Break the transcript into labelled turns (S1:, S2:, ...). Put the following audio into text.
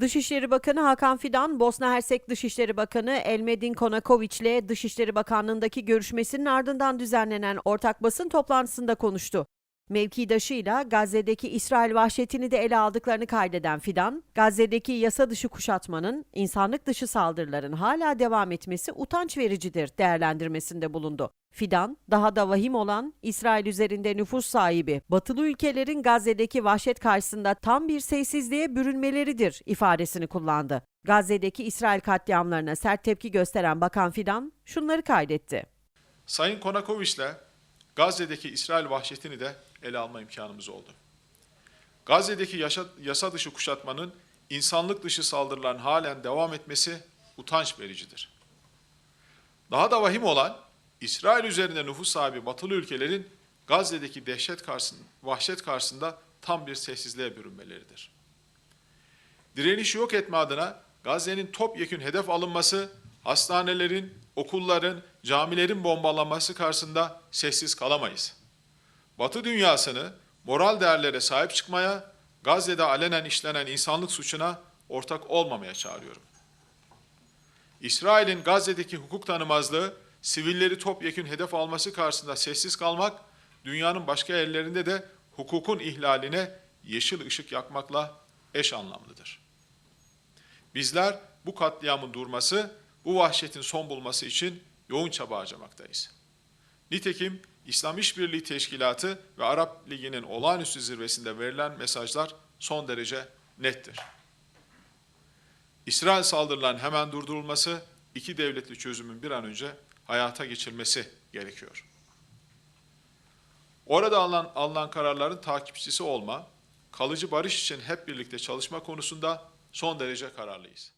S1: Dışişleri Bakanı Hakan Fidan, Bosna Hersek Dışişleri Bakanı Elmedin Konakovic ile Dışişleri Bakanlığındaki görüşmesinin ardından düzenlenen ortak basın toplantısında konuştu. Mevkidaşıyla Gazze'deki İsrail vahşetini de ele aldıklarını kaydeden Fidan, Gazze'deki yasa dışı kuşatmanın, insanlık dışı saldırıların hala devam etmesi utanç vericidir değerlendirmesinde bulundu. Fidan, daha da vahim olan İsrail üzerinde nüfus sahibi batılı ülkelerin Gazze'deki vahşet karşısında tam bir sessizliğe bürünmeleridir ifadesini kullandı. Gazze'deki İsrail katliamlarına sert tepki gösteren Bakan Fidan şunları kaydetti.
S2: Sayın Konakoviç'le Gazze'deki İsrail vahşetini de ele alma imkanımız oldu. Gazze'deki yaşa, yasa dışı kuşatmanın insanlık dışı saldırıların halen devam etmesi utanç vericidir. Daha da vahim olan İsrail üzerinde nüfus sahibi batılı ülkelerin Gazze'deki dehşet karşısında, vahşet karşısında tam bir sessizliğe bürünmeleridir. Direnişi yok etme adına Gazze'nin topyekün hedef alınması, hastanelerin, okulların, camilerin bombalanması karşısında sessiz kalamayız. Batı dünyasını moral değerlere sahip çıkmaya, Gazze'de alenen işlenen insanlık suçuna ortak olmamaya çağırıyorum. İsrail'in Gazze'deki hukuk tanımazlığı, sivilleri topyekün hedef alması karşısında sessiz kalmak, dünyanın başka yerlerinde de hukukun ihlaline yeşil ışık yakmakla eş anlamlıdır. Bizler bu katliamın durması, bu vahşetin son bulması için yoğun çaba harcamaktayız. Nitekim İslam İşbirliği Teşkilatı ve Arap Ligi'nin olağanüstü zirvesinde verilen mesajlar son derece nettir. İsrail saldırılarının hemen durdurulması, iki devletli çözümün bir an önce hayata geçirilmesi gerekiyor. Orada alınan, alınan kararların takipçisi olma, kalıcı barış için hep birlikte çalışma konusunda son derece kararlıyız.